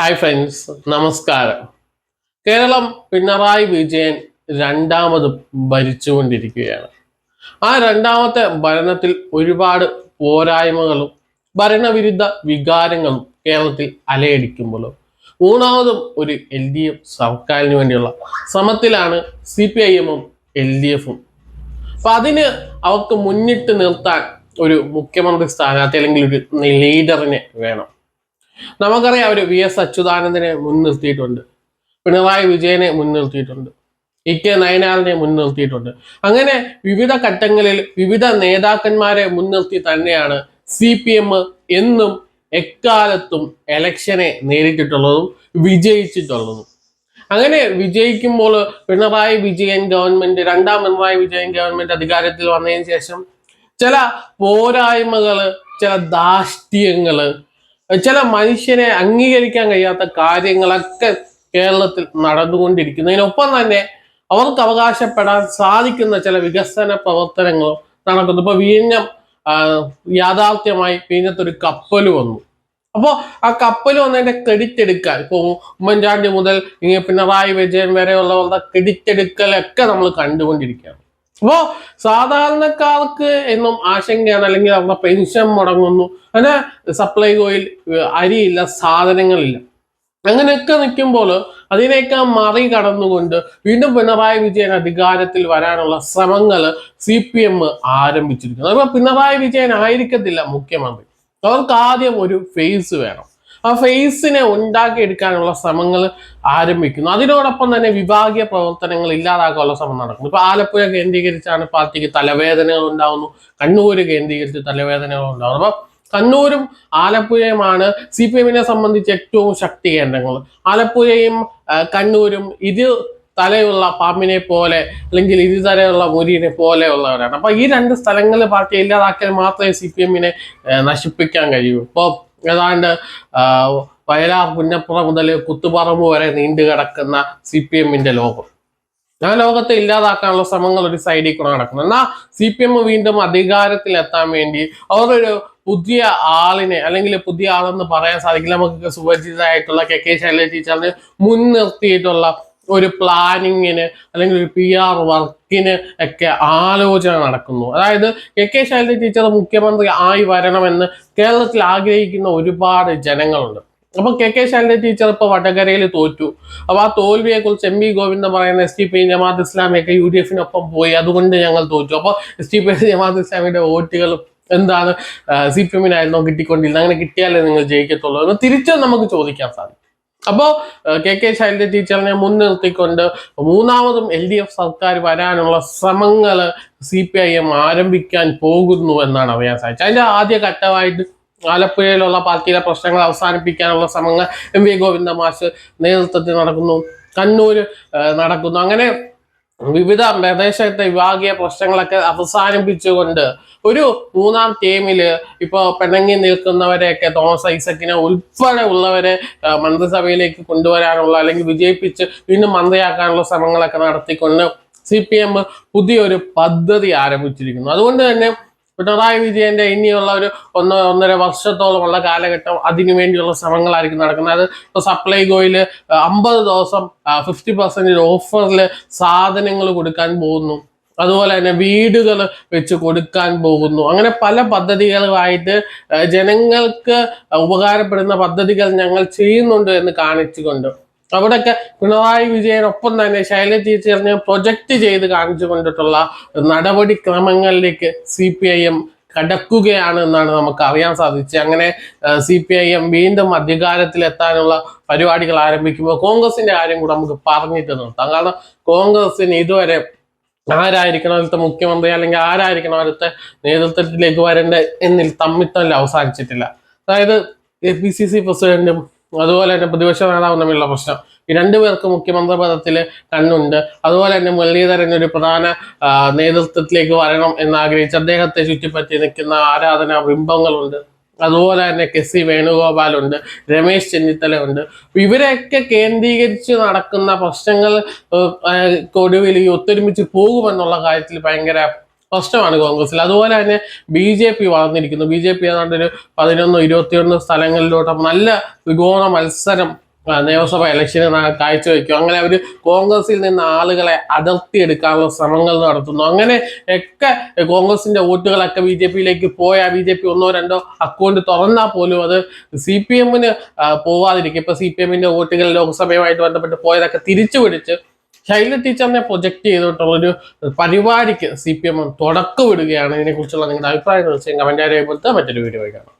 Hi friends നമസ്കാരം. കേരളം പിണറായി വിജയൻ രണ്ടാമത് ഭരിച്ചുകൊണ്ടിരിക്കുകയാണ്. ആ രണ്ടാമത്തെ ഭരണത്തിൽ ഒരുപാട് പോരായ്മകളും ഭരണവിരുദ്ധ വികാരങ്ങളും കേരളത്തിൽ അലയടിക്കുമ്പോഴും മൂന്നാമതും ഒരു എൽ ഡി എഫ് സർക്കാരിന് വേണ്ടിയുള്ള ശ്രമത്തിലാണ് സി പി ഐ എമ്മും എൽ ഡി എഫും. അപ്പൊ അതിന് അവർക്ക് മുന്നിട്ട് നിർത്താൻ ഒരു മുഖ്യമന്ത്രി സ്ഥാനാർത്ഥി അല്ലെങ്കിൽ ഒരു ലീഡറിനെ വേണം. നമുക്കറിയാം അവർ വി എസ് അച്യുതാനന്ദനെ മുൻനിർത്തിയിട്ടുണ്ട്. പിണറായി വിജയനെ മുൻനിർത്തിയിട്ടുണ്ട്. E K നയനാറിനെ മുൻനിർത്തിയിട്ടുണ്ട്. അങ്ങനെ വിവിധ ഘട്ടങ്ങളിൽ വിവിധ നേതാക്കന്മാരെ മുൻനിർത്തി തന്നെയാണ് സി പി എം എന്നും എക്കാലത്തും എലക്ഷനെ നേരിട്ടിട്ടുള്ളതും വിജയിച്ചിട്ടുള്ളതും. അങ്ങനെ വിജയിക്കുമ്പോൾ പിണറായി വിജയൻ ഗവൺമെന്റ് രണ്ടാം പിണറായി വിജയൻ ഗവൺമെന്റ് അധികാരത്തിൽ വന്നതിന് ശേഷം ചില പോരായ്മകൾ ചില ധാഷ്ട്യങ്ങൾ ചില മനുഷ്യനെ അംഗീകരിക്കാൻ കഴിയാത്ത കാര്യങ്ങളൊക്കെ കേരളത്തിൽ നടന്നുകൊണ്ടിരിക്കുന്നതിനൊപ്പം തന്നെ അവർക്ക് അവകാശപ്പെടാൻ സാധിക്കുന്ന ചില വികസന പ്രവർത്തനങ്ങളും നടക്കുന്നു. ഇപ്പൊ വീഞ്ഞം യാഥാർത്ഥ്യമായി വീഞ്ഞത്തൊരു കപ്പൽ വന്നു. അപ്പോൾ ആ കപ്പൽ വന്നതിന്റെ ക്രെഡിറ്റ് എടുക്കാൻ ഇപ്പോൾ ഉമ്മൻചാണ്ടി മുതൽ ഇങ്ങനെ പിണറായി വിജയൻ വരെയുള്ളവരുടെ ക്രെഡിറ്റ് എടുക്കലൊക്കെ നമ്മൾ കണ്ടുകൊണ്ടിരിക്കുകയാണ്. അപ്പോൾ സാധാരണക്കാർക്ക് എന്നും ആശങ്കയാണ് അല്ലെങ്കിൽ അവരുടെ പെൻഷൻ മുടങ്ങുന്നു. അങ്ങനെ സപ്ലൈകോയിൽ അരിയില്ല സാധനങ്ങളില്ല. അങ്ങനെയൊക്കെ നിൽക്കുമ്പോൾ അതിനെയൊക്കെ മറികടന്നുകൊണ്ട് വീണ്ടും പിണറായി വിജയൻ അധികാരത്തിൽ വരാനുള്ള ശ്രമങ്ങൾ സി പി എം ആരംഭിച്ചിരിക്കുന്നു. അപ്പോൾ പിണറായി വിജയൻ ആയിരിക്കത്തില്ല മുഖ്യമന്ത്രി. അവർക്ക് ആദ്യം ഒരു ഫേസ് വേണം. ആ ഫേസിനെ ഉണ്ടാക്കിയെടുക്കാനുള്ള ശ്രമങ്ങൾ ആരംഭിക്കുന്നു. അതിനോടൊപ്പം തന്നെ വിഭാഗീയ പ്രവർത്തനങ്ങൾ ഇല്ലാതാക്കാനുള്ള ശ്രമം നടക്കുന്നു. ഇപ്പൊ ആലപ്പുഴ കേന്ദ്രീകരിച്ചാണ് പാർട്ടിക്ക് തലവേദനകൾ ഉണ്ടാകുന്നു കണ്ണൂര് കേന്ദ്രീകരിച്ച് തലവേദനകൾ ഉണ്ടാകുന്നു അപ്പൊ കണ്ണൂരും ആലപ്പുഴയുമാണ് സി പി എമ്മിനെ സംബന്ധിച്ച് ഏറ്റവും ശക്തി കേന്ദ്രങ്ങൾ. ആലപ്പുഴയും കണ്ണൂരും ഇരു തലയുള്ള പാമ്പിനെ പോലെ അല്ലെങ്കിൽ ഇരുതലയുള്ള മുരിനെ പോലെയുള്ളവരാണ്. അപ്പൊ ഈ രണ്ട് സ്ഥലങ്ങളിൽ പാർട്ടി ഇല്ലാതാക്കിയാൽ മാത്രമേ സി പി എമ്മിനെ നശിപ്പിക്കാൻ കഴിയൂ. ഇപ്പോൾ ഏതാണ്ട് വയലാർ പുന്നപ്പുറ മുതൽ കുത്തുപറമ്പ് വരെ നീണ്ടു കിടക്കുന്ന സി പി എമ്മിന്റെ ലോകം. ആ ലോകത്തെ ഇല്ലാതാക്കാനുള്ള ശ്രമങ്ങൾ ഒരു സൈഡിൽ കൂടെ നടക്കുന്നു. എന്നാൽ സി പി എം വീണ്ടും അധികാരത്തിൽ എത്താൻ വേണ്ടി അവരൊരു പുതിയ ആളിനെ അല്ലെങ്കിൽ പുതിയ ആളെന്ന് പറയാൻ സാധിക്കില്ല. നമുക്ക് സുപരിചിതമായിട്ടുള്ള കെ കെ ശൈലജ ടീച്ചറിനെ മുൻനിർത്തിയിട്ടുള്ള ഒരു പ്ലാനിങ്ങിന് അല്ലെങ്കിൽ ഒരു പി ആർ വർക്കിന് ഒക്കെ ആലോചന നടക്കുന്നു. അതായത് കെ കെ ശൈലജ ടീച്ചർ മുഖ്യമന്ത്രി ആയി വരണമെന്ന് കേരളത്തിൽ ആഗ്രഹിക്കുന്ന ഒരുപാട് ജനങ്ങളുണ്ട്. അപ്പൊ കെ കെ ശൈലജ ടീച്ചർ ഇപ്പൊ വടകരയിൽ തോറ്റു. അപ്പൊ ആ തോൽവിയെ കുറിച്ച് എം വി ഗോവിന്ദൻ പറയുന്ന എസ് ടി പി ജമാഅത്ത് ഇസ്ലാമിയൊക്കെ യു ഡി എഫിനൊപ്പം പോയി അതുകൊണ്ട് ഞങ്ങൾ തോറ്റു. അപ്പൊ എസ് ടി പി ജമാഅത്ത് ഇസ്ലാമിയുടെ വോട്ടുകൾ എന്താണ് സി പി എമ്മിനായിരുന്നോ കിട്ടിക്കൊണ്ടിരുന്നത്. അങ്ങനെ കിട്ടിയാലേ നിങ്ങൾ ജയിക്കത്തുള്ളൂ എന്ന് തിരിച്ചും നമുക്ക് ചോദിക്കാൻ സാധിക്കും. അപ്പോ കെ കെ ശൈലജ ടീച്ചറിനെ മുൻനിർത്തിക്കൊണ്ട് മൂന്നാമതും എൽ ഡി എഫ് സർക്കാർ വരാനുള്ള ശ്രമങ്ങൾ സി പി ഐ എം ആരംഭിക്കാൻ പോകുന്നു എന്നാണ് അറിയാൻ സാധിച്ചത് അതിന്റെ ആദ്യ ഘട്ടമായിട്ട് ആലപ്പുഴയിലുള്ള പാർട്ടിയിലെ പ്രശ്നങ്ങൾ അവസാനിപ്പിക്കാനുള്ള ശ്രമങ്ങൾ എം വി ഗോവിന്ദ മാഷ് നേതൃത്വത്തിൽ നടക്കുന്നു. കണ്ണൂര് നടക്കുന്നു. അങ്ങനെ വിവിധ പ്രദേശത്തെ വിഭാഗീയ പ്രശ്നങ്ങളൊക്കെ അവസാനിപ്പിച്ചുകൊണ്ട് ഒരു മൂന്നാം ടീമിൽ ഇപ്പൊ പിണങ്ങി നിൽക്കുന്നവരെയൊക്കെ തോമസ് ഐസക്കിനെ ഉൾപ്പെടെ ഉള്ളവരെ മന്ത്രിസഭയിലേക്ക് കൊണ്ടുവരാനുള്ള അല്ലെങ്കിൽ വിജയിപ്പിച്ച് വീണ്ടും മന്ത്രിയാക്കാനുള്ള ശ്രമങ്ങളൊക്കെ നടത്തിക്കൊണ്ട് സി പി എം പുതിയൊരു പദ്ധതി ആരംഭിച്ചിരിക്കുന്നു. അതുകൊണ്ട് തന്നെ പിണറായി വിജയന്റെ ഇനിയുള്ള ഒരു ഒന്ന് ഒന്നര വർഷത്തോളമുള്ള കാലഘട്ടം അതിനു വേണ്ടിയുള്ള ശ്രമങ്ങളായിരിക്കും നടക്കുന്നത്. അത് സപ്ലൈ സപ്ലൈകോയിൽ അമ്പത് ദിവസം ഫിഫ്റ്റി പെർസെന്റേജ് ഓഫറിൽ സാധനങ്ങൾ കൊടുക്കാൻ പോകുന്നു. അതുപോലെ തന്നെ വീടുകൾ വെച്ച് കൊടുക്കാൻ പോകുന്നു. അങ്ങനെ പല പദ്ധതികളുമായിട്ട് ജനങ്ങൾക്ക് ഉപകാരപ്പെടുന്ന പദ്ധതികൾ ഞങ്ങൾ ചെയ്യുന്നുണ്ട് എന്ന് കാണിച്ചുകൊണ്ട് അവിടെയൊക്കെ പിണറായി വിജയനൊപ്പം തന്നെ ശൈലജ ടീച്ചറിനെ പ്രൊജക്റ്റ് ചെയ്ത് കാണിച്ചു കൊണ്ടിട്ടുള്ള നടപടിക്രമങ്ങളിലേക്ക് സി പി ഐ എം കടക്കുകയാണ് എന്നാണ് നമുക്ക് അറിയാൻ സാധിച്ചത്. അങ്ങനെ സി പി ഐ എം വീണ്ടും അധികാരത്തിലെത്താനുള്ള പരിപാടികൾ ആരംഭിക്കുമ്പോൾ കോൺഗ്രസിന്റെ കാര്യം കൂടെ നമുക്ക് പറഞ്ഞിട്ട് നിർത്താം. കാരണം കോൺഗ്രസിന് ഇതുവരെ ആരായിരിക്കണം അടുത്ത മുഖ്യമന്ത്രി അല്ലെങ്കിൽ ആരായിരിക്കണം അടുത്ത നേതൃത്വത്തിലേക്ക് വരേണ്ടത് എന്നിൽ തമ്മിത്തല്ല അവസാനിച്ചിട്ടില്ല. അതായത് എ പി സി സി പ്രസിഡന്റും അതുപോലെ തന്നെ പ്രതിപക്ഷ നേതാവും തമ്മിലുള്ള പ്രശ്നം. ഈ രണ്ടുപേർക്ക് മുഖ്യമന്ത്രി പദത്തിൽ കണ്ണുണ്ട്. അതുപോലെ തന്നെ മുരളീധരൻ ഒരു പ്രധാന നേതൃത്വത്തിലേക്ക് വരണം എന്നാഗ്രഹിച്ച് അദ്ദേഹത്തെ ചുറ്റിപ്പറ്റി നിൽക്കുന്ന ആരാധനാ ബിംബങ്ങളുണ്ട്. അതുപോലെ തന്നെ കെ സി വേണുഗോപാലുണ്ട് രമേശ് ചെന്നിത്തലയുണ്ട്. ഇവരെയൊക്കെ കേന്ദ്രീകരിച്ച് നടക്കുന്ന പ്രശ്നങ്ങൾ ഒടുവിൽ ഈ ഒത്തൊരുമിച്ച് പോകുമെന്നുള്ള കാര്യത്തിൽ ഭയങ്കര പ്രശ്നമാണ് കോൺഗ്രസിൽ അതുപോലെ തന്നെ ബി ജെ പി വളർന്നിരിക്കുന്നു. ബി ജെ പി ഏതാണ്ട് ഒരു പതിനൊന്ന് ഇരുപത്തിയൊന്ന് സ്ഥലങ്ങളിലോട്ട് നല്ല ത്രികോണ മത്സരം നിയമസഭാ ഇലക്ഷന് കാഴ്ചവെക്കും. അങ്ങനെ അവർ കോൺഗ്രസിൽ നിന്ന് ആളുകളെ അടർത്തിയെടുക്കാനുള്ള ശ്രമങ്ങൾ നടത്തുന്നു. അങ്ങനെ ഒക്കെ കോൺഗ്രസിന്റെ വോട്ടുകളൊക്കെ ബി ജെ പിയിലേക്ക് പോയാൽ ബി ജെ പി ഒന്നോ രണ്ടോ അക്കൗണ്ട് തുറന്നാൽ പോലും അത് സി പി എമ്മിന് പോവാതിരിക്കും. ഇപ്പൊ സി പി എമ്മിന്റെ വോട്ടുകൾ ലോക്സഭയുമായിട്ട് ബന്ധപ്പെട്ട് പോയതൊക്കെ തിരിച്ചു പിടിച്ച് ശൈല ടീച്ചറിനെ പ്രൊജക്ട് ചെയ്തിട്ടുള്ളൊരു പരിപാടിക്ക് സി പി എം തുടക്കം ഇടുകയാണ് ഇതിനെക്കുറിച്ചുള്ള നിങ്ങളുടെ അഭിപ്രായങ്ങൾ കമന്റ് രേഖപ്പെടുത്തുക. മറ്റൊരു വീഡിയോ കാണാം.